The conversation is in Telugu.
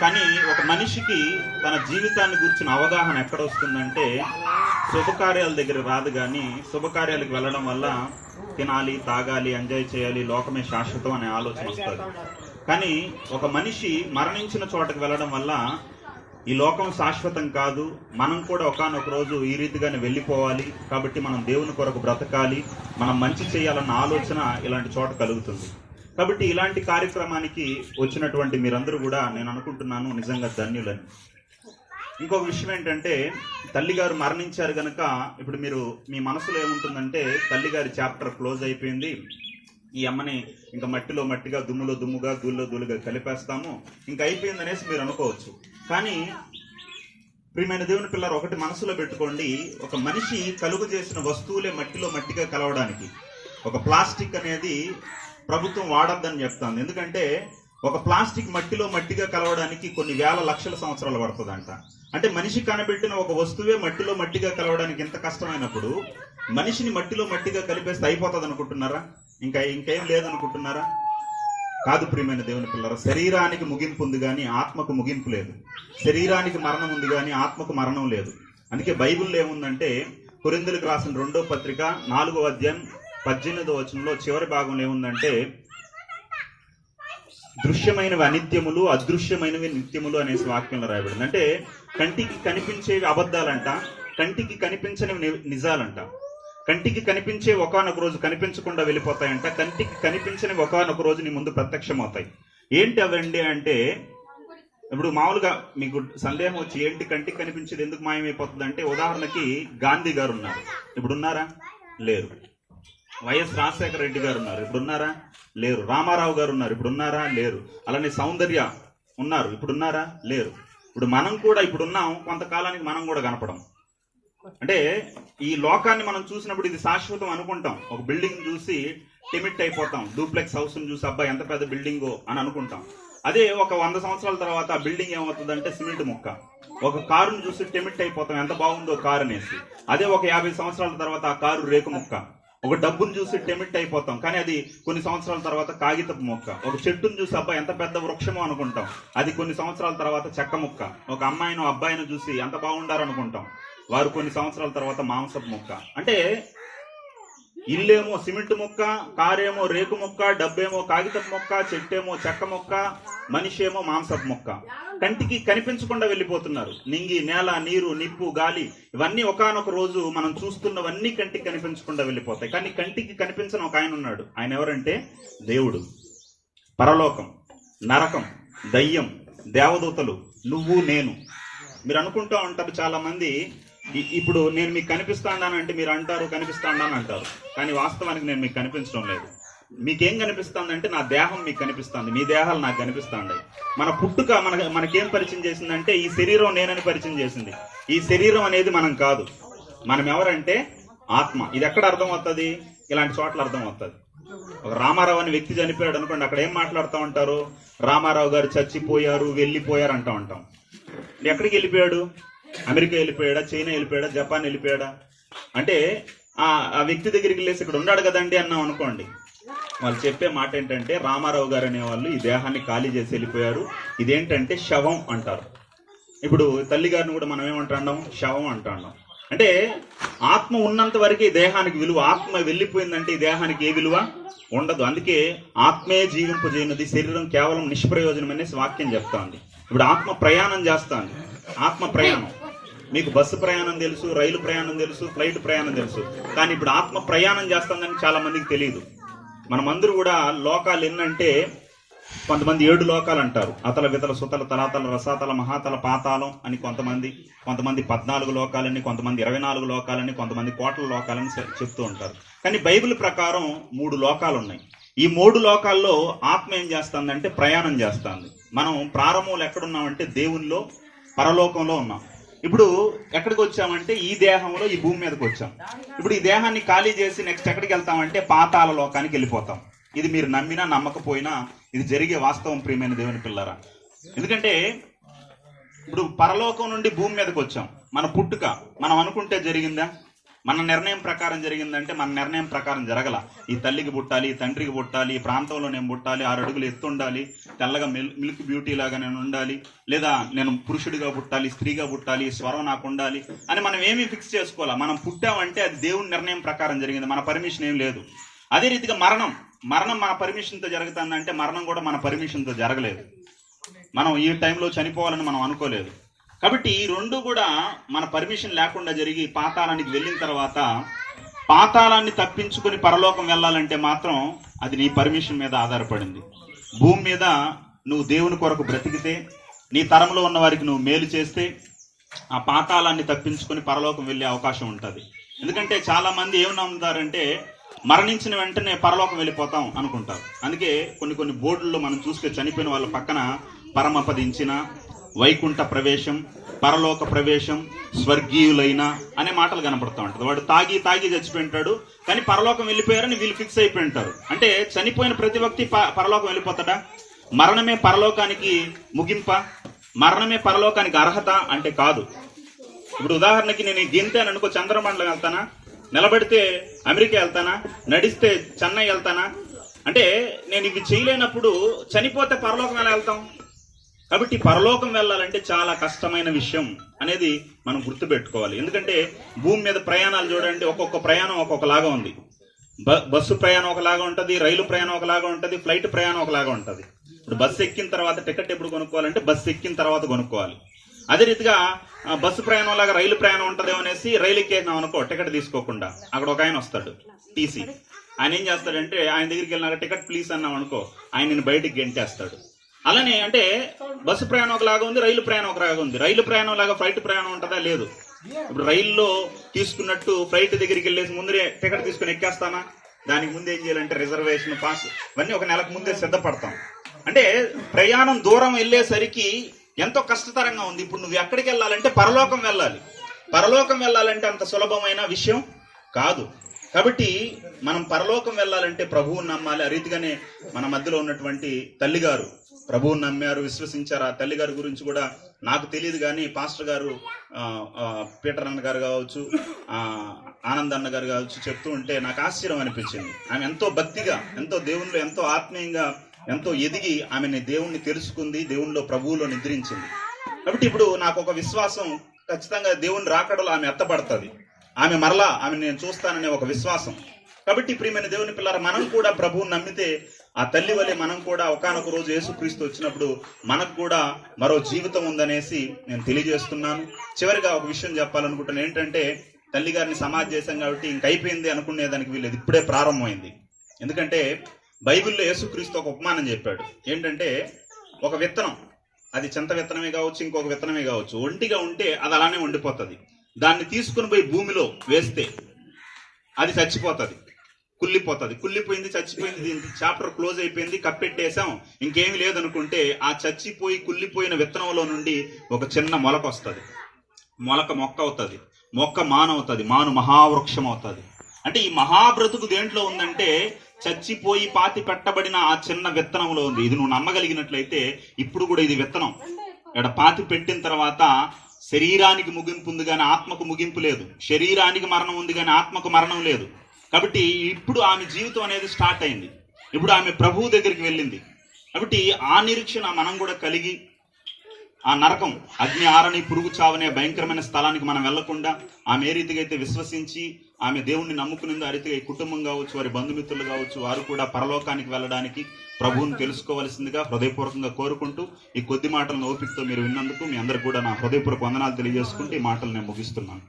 కానీ ఒక మనిషికి తన జీవితాన్ని గురించిన అవగాహన ఎక్కడ వస్తుందంటే శుభకార్యాల దగ్గర రాదు కానీ శుభకార్యాలకు వెళ్ళడం వల్ల తినాలి తాగాలి ఎంజాయ్ చేయాలి లోకమే శాశ్వతం అనే ఆలోచన వస్తుంది. కానీ ఒక మనిషి మరణించిన చోటకు వెళ్ళడం వల్ల ఈ లోకం శాశ్వతం కాదు మనం కూడా ఒకానొక రోజు ఈ రీతిగానే వెళ్ళిపోవాలి కాబట్టి మనం దేవుని కొరకు బ్రతకాలి మనం మంచి చేయాలన్న ఆలోచన ఇలాంటి చోట కలుగుతుంది. కాబట్టి ఇలాంటి కార్యక్రమానికి వచ్చినటువంటి మీరందరూ కూడా నేను అనుకుంటున్నాను నిజంగా ధన్యులని. ఇంకొక విషయం ఏంటంటే తల్లిగారు మరణించారు గనక ఇప్పుడు మీరు మీ మనసులో ఏముంటుందంటే తల్లిగారి చాప్టర్ క్లోజ్ అయిపోయింది. ఈ అమ్మని ఇంకా మట్టిలో మట్టిగా దుమ్ములో దుమ్ముగా దూల్లో దూలుగా కలిపేస్తాము. ఇంకా అయిపోయింది అనేసి మీరు అనుకోవచ్చు. కానీ ప్రియమైన దేవుని పిల్లలు ఒకటి మనసులో పెట్టుకోండి. ఒక మనిషి కలుగు చేసిన వస్తువులే మట్టిలో మట్టిగా కలవడానికి. ఒక ప్లాస్టిక్ అనేది ప్రభుత్వం వాడద్దని చెప్తాను ఎందుకంటే ఒక ప్లాస్టిక్ మట్టిలో మట్టిగా కలవడానికి కొన్ని వేల లక్షల సంవత్సరాలు పడుతుందంట. అంటే మనిషి కనబెట్టిన ఒక వస్తువే మట్టిలో మట్టిగా కలవడానికి ఎంత కష్టమైనప్పుడు మనిషిని మట్టిలో మట్టిగా కలిపేస్తే అయిపోతుంది అనుకుంటున్నారా ఇంకా ఇంకేం లేదనుకుంటున్నారా? కాదు ప్రియమైన దేవుని పిల్లర శరీరానికి ముగింపు ఉంది కానీ ఆత్మకు ముగింపు లేదు. శరీరానికి మరణం ఉంది కానీ ఆత్మకు మరణం లేదు. అందుకే బైబిల్లో ఏముందంటే కొరిందులకు రాసిన రెండో పత్రిక నాలుగో అధ్యాయం పద్దెనిమిదో వచనంలో చివరి భాగంలో ఏముందంటే దృశ్యమైనవి అనిత్యములు అదృశ్యమైనవి నిత్యములు అనేసి వాక్యంలో రాయబడింది. అంటే కంటికి కనిపించేవి అబద్ధాలంట కంటికి కనిపించనివి నిజాలంట కంటికి కనిపించే ఒకనొక రోజు కనిపించకుండా వెళ్ళిపోతాయంట కంటికి కనిపించని ఒకనొక రోజు నీ ముందు ప్రత్యక్షమవుతాయి. ఏంటి అవండి అంటే ఇప్పుడు మామూలుగా మీకు సందేహం వచ్చి ఏంటి కంటికి కనిపించేది ఎందుకు మాయమైపోతుంది అంటే ఉదాహరణకి గాంధీ గారు ఉన్నారు. ఇప్పుడు ఉన్నారా లేరు. వైఎస్ రాజశేఖర రెడ్డి గారు ఉన్నారు. ఇప్పుడు ఉన్నారా లేరు. రామారావు గారు ఉన్నారు. ఇప్పుడు ఉన్నారా లేరు. అలానే సౌందర్య ఉన్నారు. ఇప్పుడు ఉన్నారా లేరు. ఇప్పుడు మనం కూడా ఇప్పుడు ఉన్నాం కొంతకాలానికి మనం కూడా కనపడం. అంటే ఈ లోకాన్ని మనం చూసినప్పుడు ఇది శాశ్వతం అనుకుంటాం. ఒక బిల్డింగ్ చూసి టిమిట్ అయిపోతాం. డూప్లెక్స్ హౌస్ చూసి అబ్బా ఎంత పెద్ద బిల్డింగో అని అనుకుంటాం. అదే ఒక వంద సంవత్సరాల తర్వాత ఆ బిల్డింగ్ ఏమవుతుందంటే సిమెంట్ ముక్క. ఒక కారును చూసి టెమిట్ అయిపోతాం. ఎంత బాగుందో కారు అనేసి. అదే ఒక యాభై సంవత్సరాల తర్వాత ఆ కారు రేకు ముక్క. ఒక డబ్బును చూసి టెమిట్ అయిపోతాం. కానీ అది కొన్ని సంవత్సరాల తర్వాత కాగితపు మొక్క. ఒక చెట్టును చూసి అబ్బా ఎంత పెద్ద వృక్షమో అనుకుంటాం. అది కొన్ని సంవత్సరాల తర్వాత చెక్క ముక్క. ఒక అమ్మాయిను అబ్బాయిని చూసి ఎంత బాగుండారనుకుంటాం. వారు కొన్ని సంవత్సరాల తర్వాత మాంసపు మొక్క. అంటే ఇల్లేమో సిమెంట్ మొక్క కారేమో రేకు మొక్క డబ్బేమో కాగితపు మొక్క చెట్టేమో చెక్క మొక్క మనిషి ఏమో మాంసపు మొక్క. కంటికి కనిపించకుండా వెళ్ళిపోతున్నారు. నింగి నేల నీరు నిప్పు గాలి ఇవన్నీ ఒకానొక రోజు మనం చూస్తున్నవన్నీ కంటికి కనిపించకుండా వెళ్ళిపోతాయి. కానీ కంటికి కనిపించని ఒక ఆయన ఉన్నాడు. ఆయన ఎవరంటే? దేవుడు. పరలోకం నరకం దయ్యం దేవదూతలు నువ్వు నేను. మీరు అనుకుంటూ ఉంటారు చాలామంది ఇప్పుడు నేను మీకు కనిపిస్తాడానంటే మీరు అంటారు కనిపిస్తాడని అంటారు. కానీ వాస్తవానికి నేను మీకు కనిపించడం లేదు. మీకేం కనిపిస్తుందంటే నా దేహం మీకు కనిపిస్తుంది. మీ దేహాలు నాకు కనిపిస్తుంది మన పుట్టుక మన మనకేం పరిచయం చేసిందంటే ఈ శరీరం నేనని పరిచయం చేసింది. ఈ శరీరం అనేది మనం కాదు. మనం ఎవరంటే ఆత్మ. ఇది ఎక్కడ అర్థం అవుతుంది ఇలాంటి చోట్ల అర్థం అవుతుంది ఒక రామారావు అనే వ్యక్తి చనిపోయాడు అనుకోండి అక్కడ ఏం మాట్లాడుతూ ఉంటారు? రామారావు గారు చచ్చిపోయారు వెళ్ళిపోయారు అంటూ ఉంటాం. ఎక్కడికి వెళ్ళిపోయాడు? అమెరికా వెళ్ళిపోయాడా? చైనా వెళ్ళిపోయాడా? జపాన్ వెళ్ళిపోయాడా? అంటే ఆ ఆ వ్యక్తి దగ్గరికి వెళ్ళేసి ఇక్కడ ఉన్నాడు కదండి అన్నాం అనుకోండి. వాళ్ళు చెప్పే మాట ఏంటంటే రామారావు గారు అనేవాళ్ళు ఈ దేహాన్ని ఖాళీ చేసి వెళ్ళిపోయారు. ఇదేంటంటే శవం అంటారు. ఇప్పుడు తల్లి గారిని కూడా మనం ఏమంటాం? శవం అంటాం. అంటే ఆత్మ ఉన్నంత వరకు ఈ దేహానికి విలువ. ఆత్మ వెళ్ళిపోయిందంటే ఈ దేహానికి ఏ విలువ? ఉండదు. అందుకే ఆత్మే జీవింపజేయనది శరీరం కేవలం నిష్ప్రయోజనం అనేసి వాక్యం చెప్తాంది. ఇప్పుడు ఆత్మ ప్రయాణం చేస్తాను. ఆత్మ ప్రయాణం. మీకు బస్సు ప్రయాణం తెలుసు రైలు ప్రయాణం తెలుసు ఫ్లైట్ ప్రయాణం తెలుసు. కానీ ఇప్పుడు ఆత్మ ప్రయాణం చేస్తుందని చాలా మందికి తెలియదు. మనమందరూ కూడా లోకాలు ఎన్నంటే కొంతమంది ఏడు లోకాలు అంటారు. అతల వితల సుతల తలాతల రసాతల మహాతల పాతాళం అని కొంతమంది కొంతమంది పద్నాలుగు లోకాలని కొంతమంది ఇరవై నాలుగు లోకాలని కొంతమంది కోట్ల లోకాలని చెప్తూ ఉంటారు. కానీ బైబిల్ ప్రకారం మూడు లోకాలు ఉన్నాయి ఈ మూడు లోకాల్లో ఆత్మ ఏం చేస్తుందంటే ప్రయాణం చేస్తుంది. మనం ప్రారంభంలో ఎక్కడున్నామంటే దేవునిలో పరలోకంలో ఉన్నాం. ఇప్పుడు ఎక్కడికి వచ్చామంటే ఈ దేహంలో ఈ భూమి మీదకి వచ్చాం. ఇప్పుడు ఈ దేహాన్ని ఖాళీ చేసి నెక్స్ట్ ఎక్కడికి వెళ్తామంటే పాతాల లోకానికి వెళ్ళిపోతాం. ఇది మీరు నమ్మినా నమ్మకపోయినా ఇది జరిగే వాస్తవం ప్రియమైన దేవుని పిల్లరా. ఎందుకంటే ఇప్పుడు పరలోకం నుండి భూమి మీదకి వచ్చాం. మన పుట్టుక మనం అనుకుంటే జరిగిందా? మన నిర్ణయం ప్రకారం జరిగిందంటే మన నిర్ణయం ప్రకారం జరగల. ఈ తల్లికి పుట్టాలి ఈ తండ్రికి పుట్టాలి ఈ ప్రాంతంలో నేను పుట్టాలి ఆరు అడుగులు ఎత్తుండాలి తెల్లగా మిల్క్ బ్యూటీ లాగా నేను ఉండాలి లేదా నేను పురుషుడిగా పుట్టాలి స్త్రీగా పుట్టాలి స్వరం నాకు ఉండాలి అని మనం ఏమీ ఫిక్స్ చేసుకోవాలా? మనం పుట్టామంటే అది దేవుని నిర్ణయం ప్రకారం జరిగింది. మన పర్మిషన్ ఏం లేదు. అదే రీతిగా మరణం. మరణం మన పర్మిషన్తో జరుగుతుందంటే మరణం కూడా మన పర్మిషన్తో జరగలేదు. మనం ఈ టైంలో చనిపోవాలని మనం అనుకోలేదు. కాబట్టి ఈ రెండు కూడా మన పర్మిషన్ లేకుండా జరిగి పాతాళానికి వెళ్ళిన తర్వాత పాతాళాన్ని తప్పించుకొని పరలోకం వెళ్ళాలంటే మాత్రం అది నీ పర్మిషన్ మీద ఆధారపడింది. భూమి మీద నువ్వు దేవుని కొరకు బ్రతికితే నీ తరంలో ఉన్న వారికి నువ్వు మేలు చేస్తే ఆ పాతాళాన్ని తప్పించుకొని పరలోకం వెళ్ళే అవకాశం ఉంటుంది. ఎందుకంటే చాలామంది మంది నమ్ముతారంటే మరణించిన వెంటనే పరలోకం వెళ్ళిపోతాం అనుకుంటారు. అందుకే కొన్ని కొన్ని బోర్డుల్లో మనం చూస్తే చనిపోయిన వాళ్ళ పక్కన పరమపదించిన వైకుంఠ ప్రవేశం పరలోక ప్రవేశం స్వర్గీయులైన అనే మాటలు కనపడతా ఉంటుంది. వాడు తాగి తాగి చచ్చిపోయింటాడు కానీ పరలోకం వెళ్ళిపోయారని వీళ్ళు ఫిక్స్ అయిపోయి ఉంటారు అంటే చనిపోయిన ప్రతి వ్యక్తి ప- పరలోకం వెళ్ళిపోతాడా? మరణమే పరలోకానికి ముగింప? మరణమే పరలోకానికి అర్హత అంటే కాదు. ఇప్పుడు ఉదాహరణకి నేను గింతాను అనుకో చంద్రమండలం వెళ్తానా? నిలబడితే అమెరికా వెళ్తానా? నడిస్తే చెన్నై వెళ్తానా? అంటే నేను ఇవి చేయలేనప్పుడు చనిపోతే పరలోకం ఎలా వెళ్తాం? కాబట్టి పరలోకం వెళ్ళాలంటే చాలా కష్టమైన విషయం అనేది మనం గుర్తుపెట్టుకోవాలి. ఎందుకంటే భూమి మీద ప్రయాణాలు చూడండి ఒక్కొక్క ప్రయాణం ఒక్కొక్కలాగా ఉంది. బ- బస్సు ప్రయాణం ఒకలాగా ఉంటుంది రైలు ప్రయాణం ఒకలాగా ఉంటుంది ఫ్లైట్ ప్రయాణం ఒకలాగా ఉంటుంది. ఇప్పుడు బస్సు ఎక్కిన తర్వాత టికెట్ ఎప్పుడు కొనుక్కోవాలంటే బస్సు ఎక్కిన తర్వాత కొనుక్కోవాలి. అదే రీతిగా బస్సు ప్రయాణం లాగా రైలు ప్రయాణం ఉంటుందేమో అనేసి రైలు ఎక్కేసినాం అనుకో టికెట్ తీసుకోకుండా అక్కడ ఒక ఆయన వస్తాడు టీసీ. ఆయన ఏం చేస్తాడంటే ఆయన దగ్గరికి వెళ్ళినాక టికెట్ ప్లీజ్ అన్నాం అనుకో ఆయన నేను బయటికి గెంటేస్తాడు. అలానే అంటే బస్సు ప్రయాణం ఒకలాగా ఉంది రైలు ప్రయాణం ఒకలాగా ఉంది. రైలు ప్రయాణం లాగా ఫ్లైట్ ప్రయాణం ఉంటుందా? లేదు. ఇప్పుడు రైల్లో తీసుకున్నట్టు ఫ్లైట్ దగ్గరికి వెళ్ళేసి ముందరే టికెట్ తీసుకుని ఎక్కేస్తానా? దానికి ముందు ఏం చేయాలంటే రిజర్వేషన్ పాస్ ఇవన్నీ ఒక నెలకు ముందే సిద్ధపడతాం. అంటే ప్రయాణం దూరం వెళ్ళేసరికి ఎంతో కష్టతరంగా ఉంది. ఇప్పుడు నువ్వు ఎక్కడికి వెళ్ళాలంటే పరలోకం వెళ్ళాలి. పరలోకం వెళ్ళాలంటే అంత సులభమైన విషయం కాదు. కాబట్టి మనం పరలోకం వెళ్ళాలంటే ప్రభువుని నమ్మాలి. ఆ రీతిగానే మన మధ్యలో ఉన్నటువంటి తల్లిగారు ప్రభువుని నమ్మారు విశ్వసించారు. ఆ తల్లిగారి గురించి కూడా నాకు తెలియదు కానీ పాస్టర్ గారు పీటర్ అన్న గారు కావచ్చు ఆనంద్ అన్న గారు కావచ్చు చెప్తూ ఉంటే నాకు ఆశ్చర్యం అనిపించింది. ఆమె ఎంతో భక్తిగా ఎంతో దేవునిలో ఎంతో ఆత్మీయంగా ఎంతో ఎదిగి ఆమెని దేవుణ్ణి తెలుసుకుంది దేవునిలో ప్రభువులో నిద్రించింది. కాబట్టి ఇప్పుడు నాకు ఒక విశ్వాసం ఖచ్చితంగా దేవుని రాకడలో ఆమె ఎత్తబడుతుంది. ఆమె మరలా ఆమె నేను చూస్తాననే ఒక విశ్వాసం. కాబట్టి ప్రియమైన దేవుని పిల్లల మనం కూడా ప్రభువుని నమ్మితే ఆ తల్లి వలె మనం కూడా ఒకానొక రోజు యేసుక్రీస్తు వచ్చినప్పుడు మనకు కూడా మరో జీవితం ఉందనేసి నేను తెలియజేస్తున్నాను. చివరిగా ఒక విషయం చెప్పాలనుకుంటున్నాను ఏంటంటే తల్లి గారిని సమాధి చేశాం కాబట్టి ఇంక అయిపోయింది అనుకునేదానికి వీలేదు. ఇప్పుడే ప్రారంభమైంది. ఎందుకంటే బైబిల్లో యేసుక్రీస్తు ఒక ఉపమానం చెప్పాడు. ఏంటంటే ఒక విత్తనం అది చింత విత్తనమే కావచ్చు ఇంకొక విత్తనమే కావచ్చు ఒంటిగా ఉంటే అది అలానే ఉండిపోతుంది. దాన్ని తీసుకుని పోయి భూమిలో వేస్తే అది చచ్చిపోతుంది. కుళ్ళిపోతుంది. కుళ్ళిపోయింది చచ్చిపోయింది దీనికి చాప్టర్ క్లోజ్ అయిపోయింది కప్పెట్టేశాం. ఇంకేమి లేదనుకుంటే ఆ చచ్చిపోయి కుళ్ళిపోయిన విత్తనంలో నుండి ఒక చిన్న మొలక వస్తుంది. మొలక మొక్క అవుతుంది. మొక్క మానవుతుంది మాను మహావృక్షం అవుతుంది. అంటే ఈ మహాబ్రతుకు దేంట్లో ఉందంటే చచ్చిపోయి పాతి పెట్టబడిన ఆ చిన్న విత్తనంలో ఉంది. ఇది నువ్వు నమ్మగలిగినట్లయితే ఇప్పుడు కూడా ఇది విత్తనం. ఇక్కడ పాతి పెట్టిన తర్వాత శరీరానికి ముగింపు ఉంది కానీ ఆత్మకు ముగింపు లేదు. శరీరానికి మరణం ఉంది కానీ ఆత్మకు మరణం లేదు. కాబట్టి ఇప్పుడు ఆమె జీవితం అనేది స్టార్ట్ అయింది. ఇప్పుడు ఆమె ప్రభువు దగ్గరికి వెళ్ళింది. కాబట్టి ఆ నిరీక్షణ మనం కూడా కలిగి ఆ నరకం అగ్ని ఆరని పురుగు చావనే భయంకరమైన స్థలానికి మనం వెళ్ళకుండా ఆమె ఏ రీతిగా అయితే విశ్వసించి ఆమె దేవుణ్ణి నమ్ముకునేందు ఆ రీతిగా ఈ కుటుంబం కావచ్చు వారి బంధుమిత్రులు కావచ్చు వారు కూడా పరలోకానికి వెళ్ళడానికి ప్రభువుని తెలుసుకోవలసిందిగా హృదయపూర్వకంగా కోరుకుంటూ ఈ కొద్ది మాటలను ఓపికతో మీరు విన్నందుకు మీ అందరికి కూడా నా హృదయపూర్వక వందనాలు తెలియజేసుకుంటూ ఈ మాటలు నేను ముగిస్తున్నాను.